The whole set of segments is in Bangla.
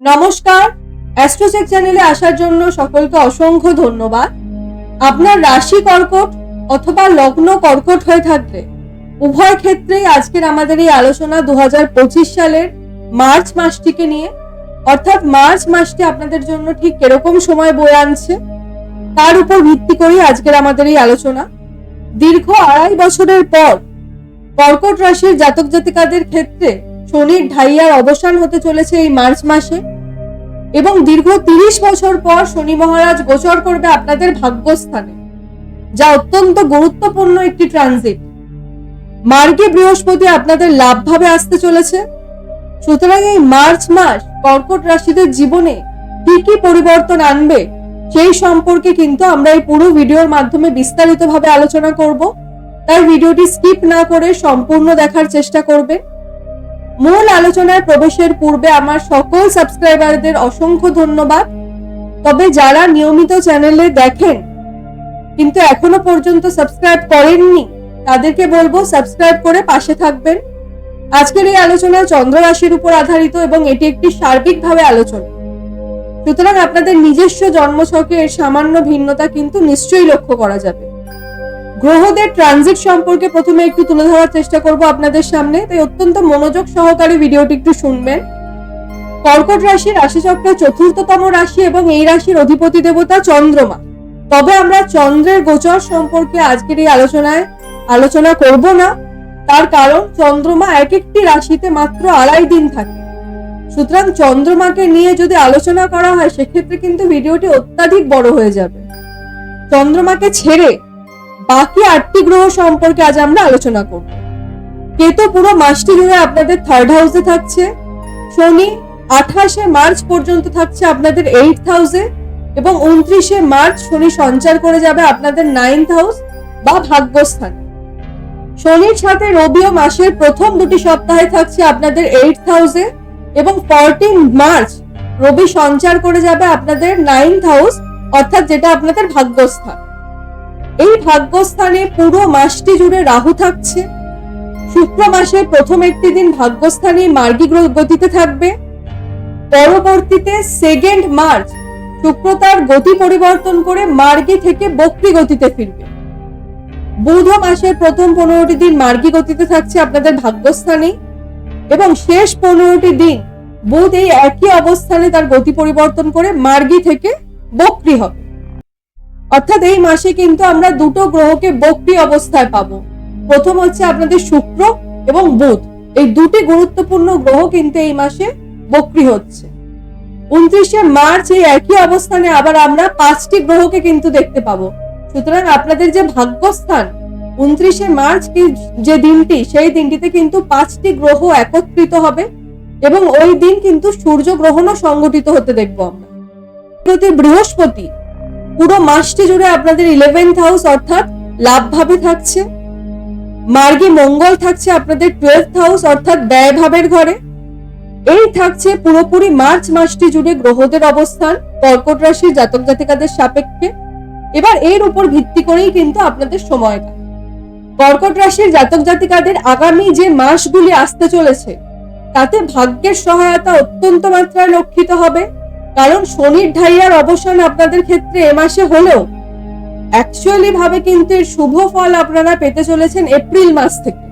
নমস্কার। অ্যাস্ট্রোচেক চ্যানেলে আসার জন্য সকলকে অসংখ্য ধন্যবাদ। আপনার রাশি কর্কট অথবা লগ্ন কর্কট হয়ে থাকলে উভয় ক্ষেত্রেই আজকের আমাদের এই আলোচনা দু সালের মার্চ মাসটিকে নিয়ে, অর্থাৎ মার্চ মাসটি আপনাদের জন্য ঠিক কীরকম সময় বয়ে আনছে, তার উপর ভিত্তি করেই আজকের আমাদের এই আলোচনা। দীর্ঘ আড়াই বছরের পর কর্কট রাশির জাতক জাতিকাদের ক্ষেত্রে শনির ঢাইয়ার অবসান হতে চলেছে এই মার্চ মাসে। এবং দীর্ঘ তিরিশ বছর পর শনি মহারাজ গোচর করবে আপনাদের ভাগ্যস্থানে, যা অত্যন্ত গুরুত্বপূর্ণ একটি ট্রানজিট মার্গে বৃহস্পতি আপনাদের লাভভাবে আসতে চলেছে। সুতরাং এই মার্চ মাস কর্কট রাশিদের জীবনে কি কি পরিবর্তন আনবে, সেই সম্পর্কে কিন্তু আমরা এই পুরো ভিডিওর মাধ্যমে বিস্তারিতভাবে আলোচনা করব। তাই ভিডিওটি স্কিপ না করে সম্পূর্ণ দেখার চেষ্টা করবেন। মূল আলোচনায় প্রবেশের পূর্বে আমার সকল সাবস্ক্রাইবারদের অসংখ্য ধন্যবাদ। তবে যারা নিয়মিত চ্যানেলে দেখেন, কিন্তু এখনও পর্যন্ত সাবস্ক্রাইব করেননি, তাদেরকে বলব সাবস্ক্রাইব করে পাশে থাকবেন। আজকের এই আলোচনা চন্দ্র রাশির উপর আধারিত এবং এটি একটি সার্বিকভাবে আলোচনা। সুতরাং আপনাদের নিজস্ব জন্মছকে এর সামান্য ভিন্নতা কিন্তু নিশ্চয়ই লক্ষ্য করা যাবে। গ্রহদের ট্রানজিট সম্পর্কে প্রথমে একটু তুলে ধরার চেষ্টা করব আপনাদের সামনে। তাই অত্যন্ত মনোযোগ সহকারে ভিডিওটি একটু শুনবেন। কর্কট রাশি রাশিচক্রের চতুর্থতম রাশি এবং এই রাশির অধিপতি দেবতা চন্দ্রমা। তবে আমরা চন্দ্রের গোচর সম্পর্কে আজকের এই আলোচনায় আলোচনা করব না। তার কারণ চন্দ্রমা এক একটি রাশিতে মাত্র আড়াই দিন থাকে। সুতরাং চন্দ্রমাকে নিয়ে যদি আলোচনা করা হয়, সেক্ষেত্রে কিন্তু ভিডিওটি অত্যাধিক বড় হয়ে যাবে। চন্দ্রমাকে ছেড়ে বাকি আটটি গ্রহ সম্পর্কে আজ আমরা আলোচনা করব। কেতু পুরো মাসটি জুড়ে আপনাদের থার্ড হাউসে থাকছে। শনি আঠাশে মার্চ পর্যন্ত থাকছে আপনাদের এইট হাউসে এবং উনত্রিশে মার্চ শনি সঞ্চার করে যাবে আপনাদের নাইন্থ হাউস বা ভাগ্যস্থানে। শনির সাথে রবিও মাসের প্রথম দুটি সপ্তাহে থাকছে আপনাদের এইট হাউসে এবং ফরটিন মার্চ রবি সঞ্চার করে যাবে আপনাদের নাইন্থ হাউস অর্থাৎ যেটা আপনাদের ভাগ্যস্থান। এই ভাগ্যস্থানে পুরো মাসটি জুড়ে রাহু থাকছে। শুক্র মাসের প্রথম একটি দিন ভাগ্যস্থানে মার্গী গতিতে থাকবে। পরবর্তীতে সেকেন্ড মার্চ শুক্র তার গতি পরিবর্তন করে মার্গী থেকে বক্রি গতিতে ফিরবে। বুধ মাসের প্রথম পনেরোটি দিন মার্গী গতিতে থাকছে আপনাদের ভাগ্যস্থানে এবং শেষ পনেরোটি দিন বুধ এই একই অবস্থানে তার গতি পরিবর্তন করে মার্গী থেকে বক্রি হবে। অর্থাৎ এই মাসে কিন্তু আমরা দুটো গ্রহকে বক্রি অবস্থায় পাবো। প্রথম হচ্ছে আপনাদের শুক্র এবং বুধ। এই দুটি গুরুত্বপূর্ণ গ্রহ কিন্তু এই মাসে বক্রি হচ্ছে। উনত্রিশে মার্চ এই একই অবস্থানে আবার আমরা পাঁচটি গ্রহকে কিন্তু দেখতে পাবো। সুতরাং আপনাদের যে ভাগ্যস্থান, উনত্রিশে মার্চ কি যে দিনটি, সেই দিনটিতে কিন্তু পাঁচটি গ্রহ একত্রিত হবে এবং ওই দিন কিন্তু সূর্য গ্রহণও সংগঠিত হতে দেখব আমরা। বৃহস্পতি পুরো মাসটি জুড়ে আপনাদের ইলেভেন্থ হাউস অর্থাৎ লাভভাবে থাকছে। মার্গে মঙ্গল থাকছে আপনাদের টুয়েলথ হাউস অর্থাৎ ব্যয় ভাবের ঘরে। এই থাকছে পুরোপুরি মার্চ মাসটি জুড়ে গ্রহদের অবস্থান, কর্কট রাশির জাতক জাতিকাদের সাপেক্ষে। এবার এর উপর ভিত্তি করেই কিন্তু আপনাদের সময়টা কর্কট রাশির জাতক জাতিকাদের আগামী যে মাসগুলি আসতে চলেছে, তাতে ভাগ্যের সহায়তা অত্যন্ত মাত্রায় লক্ষিত হবে। কারণ শনির ঢাইয়ার অবসান আপনাদের ক্ষেত্রে এ মাসে হলেও। অ্যাকচুয়ালি ভাবে কিন্তু এর শুভ ফল আপনারা পেতে চলেছেন এপ্রিল মাস থেকে।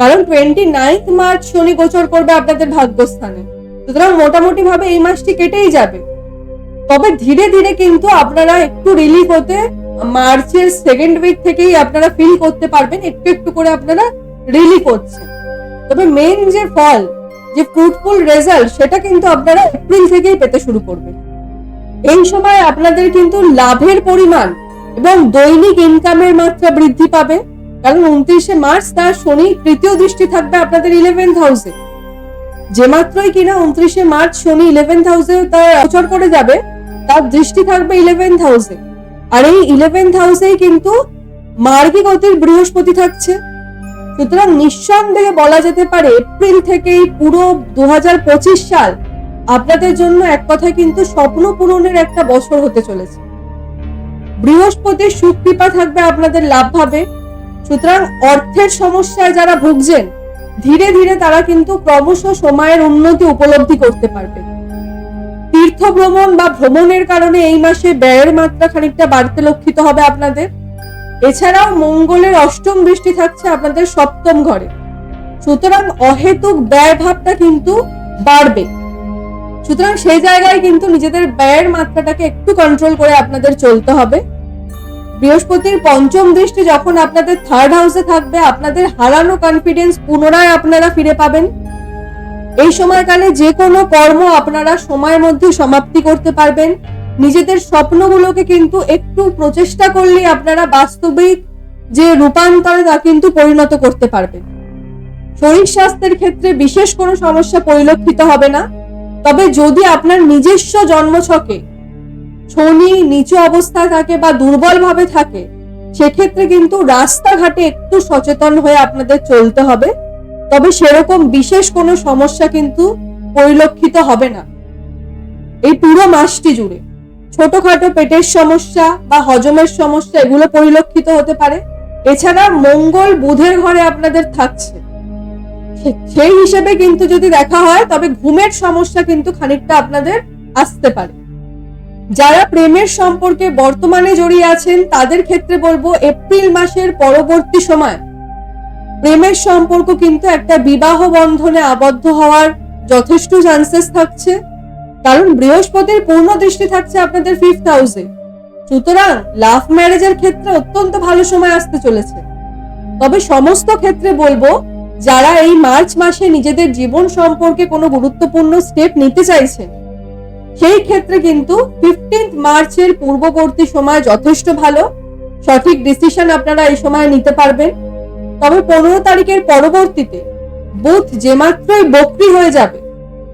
কারণ টোয়েন্টি নাইন্থ মার্চ শনি গোচর করবে আপনাদের ভাগ্যস্থানে। সুতরাং মোটামুটি ভাবে এই মাসটি কেটেই যাবে। তবে ধীরে ধীরে কিন্তু আপনারা একটু রিলিফ হতে মার্চের সেকেন্ড উইক থেকেই আপনারা ফিল করতে পারবেন, একটু একটু করে আপনারা রিলিফ হচ্ছে তবে মেন যে ফল যে ফ্রুটফুল রেজাল্ট সেটা কিন্তু আপনারা এপ্রিল থেকেই পেতে শুরু করবেন এই সময় আপনাদের কিন্তু লাভের পরিমাণ এবং দৈনিক ইনকামের মাত্রা বৃদ্ধি পাবে। কারণ উনত্রিশে মার্চ তার শনি তৃতীয় দৃষ্টি থাকবে আপনাদের ইলেভেন্থ হাউসে যে মাত্রই কিনা উনত্রিশে মার্চ শনি ইলেভেন্থ হাউসে তার অচর করে যাবে, তার দৃষ্টি থাকবে ইলেভেন্থ হাউসে আর এই ইলেভেন্থ হাউসেই কিন্তু মার্গী গতির বৃহস্পতি থাকছে। সুতরাং নিঃসন্দেহে বলা যেতে পারে, এপ্রিল থেকেই পুরো দু সাল আপনাদের জন্য এক কথা কিন্তু স্বপ্ন পূরণের একটা বছর হতে চলেছে। বৃহস্পতির সুকৃপা থাকবে আপনাদের লাভ ভাবে। সুতরাং অর্থের সমস্যায় যারা ভুগছেন, ধীরে ধীরে তারা কিন্তু ক্রমশ সময়ের উন্নতি উপলব্ধি করতে পারবে। তীর্থ ভ্রমণ বা ভ্রমণের কারণে এই মাসে ব্যয়ের মাত্রা খানিকটা বাড়তে লক্ষিত হবে আপনাদের। এছাড়াও মঙ্গলের অষ্টম দৃষ্টি থাকছে আপনাদের সপ্তম ঘরে। সুতরাং অহেতুক ব্যয় ভাবটা কিন্তু বাড়বে। সুতরাং সেই জায়গায় কিন্তু নিজেদের ব্যয়ের মাত্রাটাকে একটু কন্ট্রোল করে আপনাদের চলতে হবে। বৃহস্পতির পঞ্চম দৃষ্টি যখন আপনাদের থার্ড হাউসে থাকবে, আপনাদের হারানো কনফিডেন্স পুনরায় আপনারা ফিরে পাবেন। এই সময়কালে যে কোনো কর্ম আপনারা সময়ের মধ্যে সমাপ্তি করতে পারবেন। নিজেদের স্বপ্নগুলোকে কিন্তু একটু প্রচেষ্টা করলেই আপনারা বাস্তবিক যে রূপান্তরে তা কিন্তু পরিণত করতে পারবেন। শরীর স্বাস্থ্যের ক্ষেত্রে বিশেষ কোনো সমস্যা পরিলক্ষিত হবে না। তবে যদি আপনার নিজস্ব জন্মছকে শনি নিচু অবস্থায় থাকে বা দুর্বল ভাবে থাকে, সেক্ষেত্রে কিন্তু রাস্তাঘাটে একটু সচেতন হয়ে আপনাদের চলতে হবে। তবে সেরকম বিশেষ কোনো সমস্যা কিন্তু পরিলক্ষিত হবে না। এই পুরো মাসটি জুড়ে। ছোটখাটো পেটের সমস্যা বা হজমের সমস্যা এগুলো পরিলক্ষিত হতে পারে। এছাড়া মঙ্গল বুধের ঘরে আপনাদের থাকছে। সেই হিসেবে কিন্তু যদি দেখা হয়, তবে ঘুমের সমস্যা কিন্তু খানিকটা আপনাদের আসতে পারে। যারা প্রেমের সম্পর্কে বর্তমানে জড়িয়ে আছেন, তাদের ক্ষেত্রে বলব এপ্রিল মাসের পরবর্তী সময় প্রেমের সম্পর্ক কিন্তু একটা বিবাহ বন্ধনে আবদ্ধ হওয়ার যথেষ্ট চান্সেস থাকছে। কারণ বৃহস্পতির পূর্ণ দৃষ্টি থাকছে আপনাদের ফিফথ হাউসে সুতরাং লাভ ম্যারেজের ক্ষেত্রে অত্যন্ত ভালো সময় আসতে চলেছে। তবে সমস্ত ক্ষেত্রে বলব, যারা এই মার্চ মাসে নিজেদের জীবন সম্পর্কে কোনো গুরুত্বপূর্ণ স্টেপ নিতে চাইছেন সেই ক্ষেত্রে কিন্তু ফিফটিন্থ মার্চের পূর্ববর্তী সময় যথেষ্ট ভালো। সঠিক ডিসিশন আপনারা এই সময় নিতে পারবেন। তবে পনেরো তারিখের পরবর্তীতে বুথ যে মাত্রই বক্রি হয়ে যাবে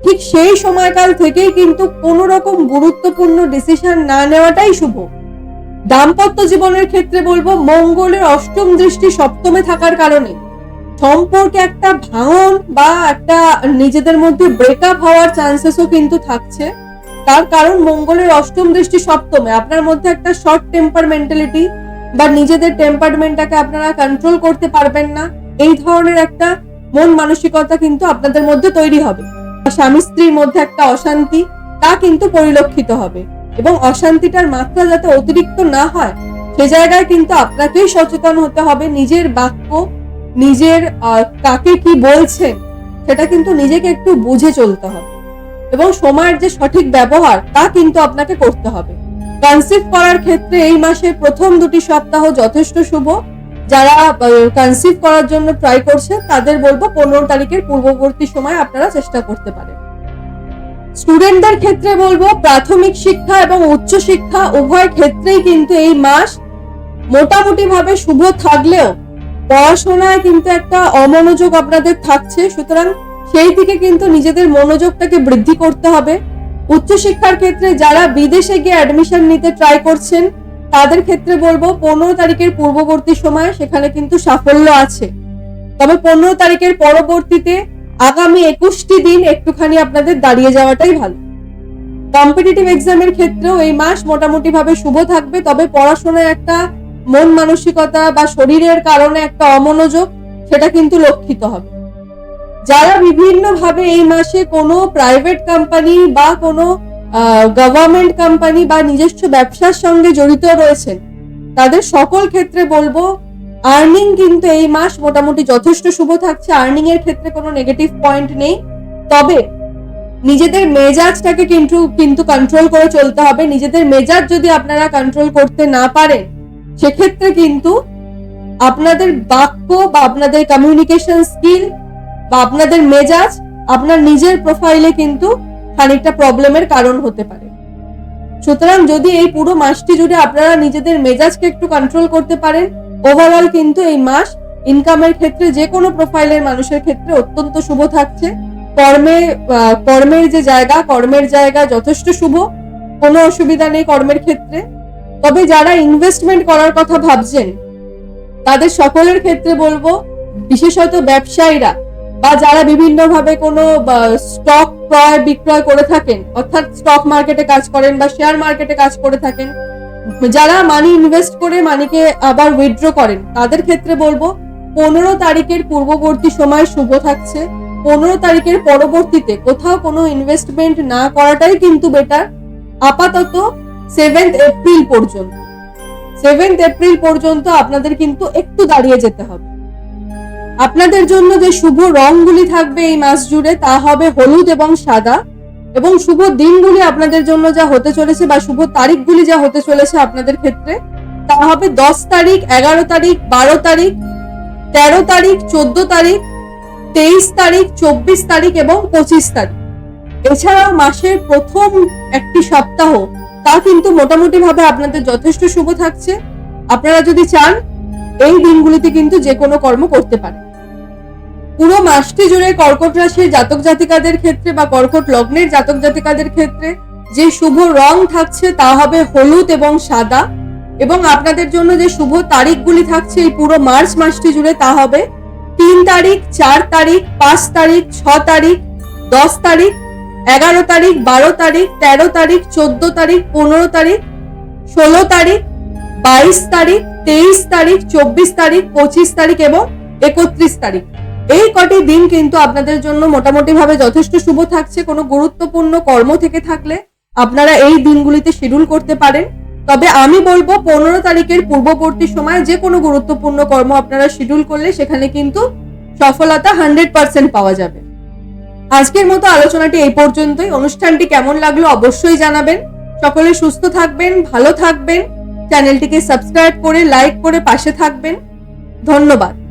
ঠিক সেই সময়কাল থেকেই কিন্তু কোনো রকম গুরুত্বপূর্ণ ডিসিশন না নেওয়াটাই শুভ। দাম্পত্য জীবনের ক্ষেত্রে বলব, মঙ্গলের অষ্টম দৃষ্টি সপ্তমে থাকার কারণে। সম্পর্কে একটা ভাঙন বা একটা নিজেদের মধ্যে ব্রেকআপ হওয়ার চান্সেসও কিন্তু থাকছে। তার কারণ মঙ্গলের অষ্টম দৃষ্টি সপ্তমে। আপনার মধ্যে একটা শর্ট টেম্পার মেন্টালিটি বা নিজেদের টেম্পারমেন্টটাকে আপনারা কন্ট্রোল করতে পারবেন না। এই ধরনের একটা মন মানসিকতা কিন্তু আপনাদের মধ্যে তৈরি হবে। স্বামী স্ত্রীর মধ্যে একটা অশান্তি, তা কিন্তু পরিলক্ষিত হবে। এবং অশান্তিটার মাত্রা যাতে অতিরিক্ত না হয়, সে জায়গায় কিন্তু আপনাকেই সচেতন হতে হবে। নিজের বাক্য, নিজের কাকে কি বলছেন, সেটা কিন্তু নিজেকে একটু বুঝে চলতে হবে। এবং সময়ের যে সঠিক ব্যবহার, তা কিন্তু আপনাকে করতে হবে। কনসিভ করার ক্ষেত্রে এই মাসের প্রথম দুটি সপ্তাহ যথেষ্ট শুভ। যারা কনসিভ করার জন্য ট্রাই করছে, তাদের বলব পনেরো তারিখের পূর্ববর্তী সময় আপনারা চেষ্টা করতে পারেন। স্টুডেন্টদের ক্ষেত্রে বলব প্রাথমিক শিক্ষা এবং উচ্চ শিক্ষা উভয় ক্ষেত্রেই কিন্তু এই মাস মোটামুটি ভাবে শুভ থাকলেও পড়াশোনায় কিন্তু একটা অমনোযোগ আপনাদের থাকছে। সুতরাং সেই দিকে কিন্তু নিজেদের মনোযোগটাকে বৃদ্ধি করতে হবে। উচ্চশিক্ষার ক্ষেত্রে যারা বিদেশে গিয়ে অ্যাডমিশন নিতে ট্রাই করছেন তাদের ক্ষেত্রে বলব, পনেরো তারিখের পূর্ববর্তী সময় সেখানে কিন্তু সাফল্য আছে। তবে পনেরো তারিখের পরবর্তীতে আগামী একুশটি দিন একটুখানি আপনাদের দাঁড়িয়ে যাওয়াটাই ভালো। কম্পিটিটিভ এক্সামের ক্ষেত্রেও এই মাস মোটামুটি ভাবে শুভ থাকবে, তবে পড়াশোনায় একটা মন মানসিকতা বা শরীরের কারণে একটা অমনোযোগ, সেটা কিন্তু লক্ষিত হবে। যারা বিভিন্নভাবে এই মাসে কোনো প্রাইভেট কোম্পানি বা কোনো গভর্নমেন্ট কোম্পানি বা নিজস্ব ব্যবসার সঙ্গে জড়িত রয়েছেন। তাদের সকল ক্ষেত্রে বলব আর্নিং কিন্তু এই মাস মোটামুটি যথেষ্ট শুভ থাকছে। আর্নিং এর ক্ষেত্রে কোনো নেগেটিভ পয়েন্ট নেই। তবে নিজেদের মেজাজটাকে কিন্তু কিন্তু কন্ট্রোল করে চলতে হবে। নিজেদের মেজাজ যদি আপনারা কন্ট্রোল করতে না পারেন, সেক্ষেত্রে কিন্তু আপনাদের বাক্য বা আপনাদের কমিউনিকেশন স্কিল বা আপনাদের মেজাজ আপনার নিজের প্রোফাইলে কিন্তু খানিকটা প্রবলেমের কারণ হতে পারে। সুতরাং যদি এই পুরো মাসটি জুড়ে আপনারা নিজেদের মেজাজকে একটু কন্ট্রোল করতে পারেন ওভারঅল কিন্তু এই মাস ইনকামের ক্ষেত্রে যে কোনো প্রোফাইলের মানুষের ক্ষেত্রে অত্যন্ত শুভ থাকছে। কর্মে কর্মের যে জায়গা, কর্মের জায়গা যথেষ্ট শুভ, কোনো অসুবিধা নেই কর্মের ক্ষেত্রে। তবে যারা ইনভেস্টমেন্ট করার কথা ভাবছেন, তাদের সকলের ক্ষেত্রে বলব, বিশেষত ব্যবসায়ীরা বা যারা বিভিন্ন ভাবে কোনো স্টক ক্রয় বিক্রয় করে থাকেন, অর্থাৎ স্টক মার্কেটে কাজ করেন বা শেয়ার মার্কেটে কাজ করে থাকেন, যারা মানি ইনভেস্ট করে মানিকে আবার উইথড্র করেন, তাদের ক্ষেত্রে বলব, পনেরো তারিখের পূর্ববর্তী সময় শুভ থাকছে। পনেরো তারিখের পরবর্তীতে কোথাও কোনো ইনভেস্টমেন্ট না করাটাই কিন্তু বেটার আপাতত সেভেন্থ এপ্রিল পর্যন্ত। সেভেন্থ এপ্রিল পর্যন্ত আপনাদের কিন্তু একটু দাঁড়িয়ে যেতে হবে। আপনাদের জন্য যে শুভ রংগুলি থাকবে এই মাস জুড়ে, তা হবে হলুদ এবং সাদা। এবং শুভ দিনগুলি আপনাদের জন্য যা হতে চলেছে বা শুভ তারিখগুলি যা হতে চলেছে আপনাদের ক্ষেত্রে, তা হবে দশ তারিখ, এগারো তারিখ, বারো তারিখ, তেরো তারিখ, চোদ্দ তারিখ, তেইশ তারিখ, চব্বিশ তারিখ এবং পঁচিশ তারিখ। এছাড়াও মাসের প্রথম একটি সপ্তাহ, তা কিন্তু মোটামুটি ভাবে আপনাদের যথেষ্ট শুভ থাকছে। আপনারা যদি চান, এই দিনগুলিতে কিন্তু যে কোনো কর্ম করতে পারেন। পুরো মাসটি জুড়ে কর্কট রাশির জাতক জাতিকাদের ক্ষেত্রে বা কর্কট লগ্নের জাতক জাতিকাদের ক্ষেত্রে যে শুভ রং থাকছে তা হবে হলুদ এবং সাদা। এবং আপনাদের জন্য যে শুভ তারিখগুলি থাকছে এই পুরো মার্চ মাসটি জুড়ে তা হবে তিন তারিখ, চার তারিখ, পাঁচ তারিখ, ছ তারিখ, দশ তারিখ, এগারো তারিখ, বারো তারিখ, তেরো তারিখ, চোদ্দ তারিখ, পনেরো তারিখ, ষোলো তারিখ, বাইশ তারিখ, তেইশ তারিখ, চব্বিশ তারিখ, পঁচিশ তারিখ এবং একত্রিশ তারিখ। এই কটি দিন কিন্তু আপনাদের জন্য মোটামুটি ভাবে যথেষ্ট শুভ থাকছে। কোনো গুরুত্বপূর্ণ কর্ম থেকে থাকলে আপনারা এই দিনগুলিতে শিডিউল করতে পারেন। তবে আমি বলব, পনেরো তারিখের পূর্ববর্তী সময় যে কোনো গুরুত্বপূর্ণ কর্ম আপনারা শিডিউল করলে সেখানে কিন্তু সফলতা হান্ড্রেড পার্সেন্ট পাওয়া যাবে। আজকের মতো আলোচনাটি এই পর্যন্তই। অনুষ্ঠানটি কেমন লাগল অবশ্যই জানাবেন। সকলে সুস্থ থাকবেন, ভালো থাকবেন। চ্যানেলটিকে সাবস্ক্রাইব করে, লাইক করে পাশে থাকবেন। ধন্যবাদ।